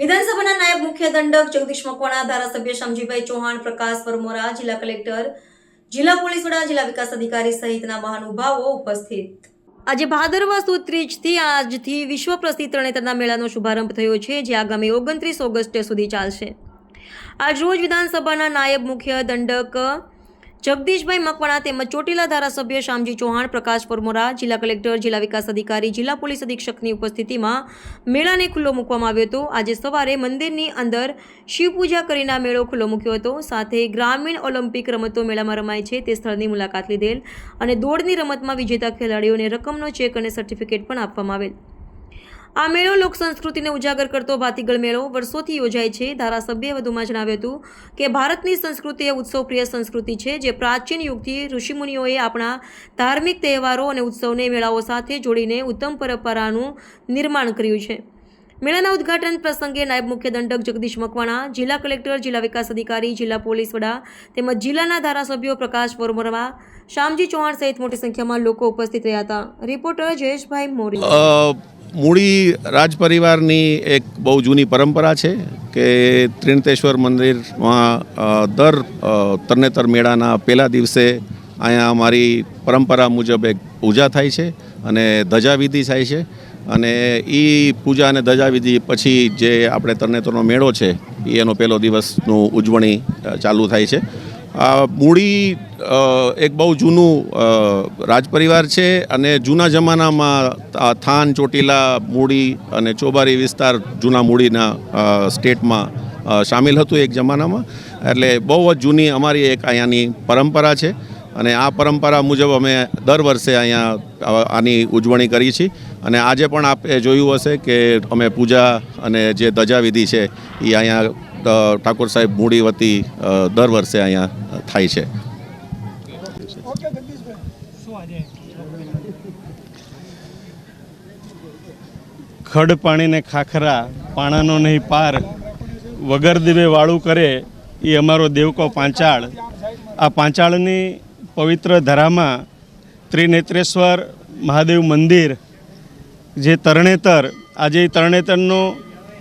વિધાનસભાના નાયબ મુખ્ય દંડક જગદીશ મકવાણા, ધારાસભ્ય શામજીભાઈ ચૌહાણ, પ્રકાશ પરમોરા જિલ્લા કલેક્ટર, જિલ્લા પોલીસ વડા, જિલ્લા વિકાસ અધિકારી સહિતના મહાનુભાવો ઉપસ્થિત. આજે ભાદરવા સુદ ત્રીજથી આજથી વિશ્વ પ્રસિદ્ધ તરણેતરના મેળાનો શુભારંભ થયો છે, જે આગામી ઓગણત્રીસ ઓગસ્ટ સુધી ચાલશે. આજ રોજ વિધાનસભાના નાયબ મુખ્ય દંડક જગદીશભાઈ મકવાણા તેમજ ચોટીલા ધારાસભ્ય શામજી ચૌહાણ, પ્રકાશ પરમોરા જિલ્લા કલેક્ટર, જિલ્લા વિકાસ અધિકારી, જિલ્લા પોલીસ અધિક્ષકની ઉપસ્થિતિમાં મેળાને ખુલ્લો મૂકવામાં આવ્યો હતો. આજે સવારે મંદિરની અંદર શિવપૂજા કરીને મેળો ખુલ્લો મૂક્યો હતો. સાથે ગ્રામીણ ઓલિમ્પિક રમતો મેળામાં રમાય છે. તે સ્થળની મુલાકાત લીધેલ અને દોડની રમતમાં વિજેતા ખેલાડીઓને રકમનો ચેક અને સર્ટિફિકેટ પણ આપવામાં આવેલ. આ મેળો લોક સંસ્કૃતિને ઉજાગર કરતો ભાતીગળ મેળો વર્ષોથી યોજાય છે. ધારાસભ્યએ વધુમાં જણાવ્યું હતું કે ભારતની સંસ્કૃતિ એ ઉત્સવપ્રિય સંસ્કૃતિ છે, જે પ્રાચીન યુગથી ઋષિમુનિઓએ આપણા ધાર્મિક તહેવારો અને ઉત્સવને મેળાઓ સાથે જોડીને ઉત્તમ પરંપરાનું નિર્માણ કર્યું છે. મેળાના ઉદ્ઘાટન પ્રસંગે નાયબ મુખ્ય દંડક જગદીશ મકવાણા, જિલ્લા કલેક્ટર, જિલ્લા વિકાસ અધિકારી, જિલ્લા પોલીસ વડા તેમજ જિલ્લાના ધારાસભ્યો પ્રકાશ પરમરવા શામજી ચૌહાણ સહિત મોટી સંખ્યામાં લોકો ઉપસ્થિત રહ્યા હતા. રિપોર્ટર જયેશભાઈ મોરી. મૂળી રાજ પરિવારની એક બહુ જૂની પરંપરા છે કે ત્રિણતેશ્વર મંદિરમાં દર તરણેતર મેળાના પહેલા દિવસે અહીંયા અમારી પરંપરા મુજબ એક પૂજા થાય છે અને ધજાવિધિ થાય છે. અને એ પૂજા અને ધજાવિધિ પછી જે આપણે તરણેતરનો મેળો છે એનો પહેલો દિવસનું ઉજવણી ચાલુ થાય છે. આ મૂળી એક બહુ જૂનું રાજપરિવાર છે અને જૂના જમાનામાં થાન, ચોટીલા, મૂડી અને ચોબારી વિસ્તાર જૂના મૂડીના સ્ટેટમાં સામેલ હતું એક જમાનામાં. એટલે બહુ જ જૂની અમારી એક અહીંયાની પરંપરા છે અને આ પરંપરા મુજબ અમે દર વર્ષે અહીંયા આની ઉજવણી કરી છીએ. અને આજે પણ આપે જોયું હશે કે અમે પૂજા અને જે ધજાવિધિ છે એ અહીંયા ઠાકોર સાહેબ મૂડી વતી દર વર્ષે અહીંયા થાય છે. ખડ પાણીને ખાખરા, પાણાનો નહીં પાર, વગર દિવે વાળું કરે, એ અમારો દેવકો પાંચાળ. આ પાંચાળની પવિત્ર ધરામાં ત્રિનેત્રેશ્વર મહાદેવ મંદિર, જે તરણેતર, આજે તરણેતરનો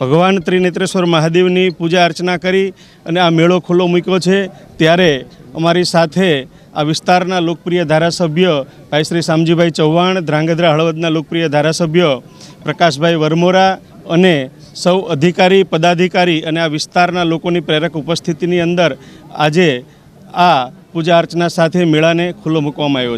ભગવાન ત્રિનેત્રેશ્વર મહાદેવની પૂજા અર્ચના કરી અને આ મેળો ખુલ્લો મૂક્યો છે. ત્યારે અમારી સાથે આ વિસ્તારના લોકપ્રિય ધારાસભ્ય ભાઈ શ્રી શામજીભાઈ ચૌહાણ, ધ્રાંગધ્રા હળવદના લોકપ્રિય ધારાસભ્ય પ્રકાશભાઈ વરમોરા અને સૌ અધિકારી, પદાધિકારી અને આ વિસ્તારના લોકોની પ્રેરક ઉપસ્થિતિની અંદર આજે આ પૂજા અર્ચના સાથે મેળાને ખુલ્લો મૂકવામાં આવ્યો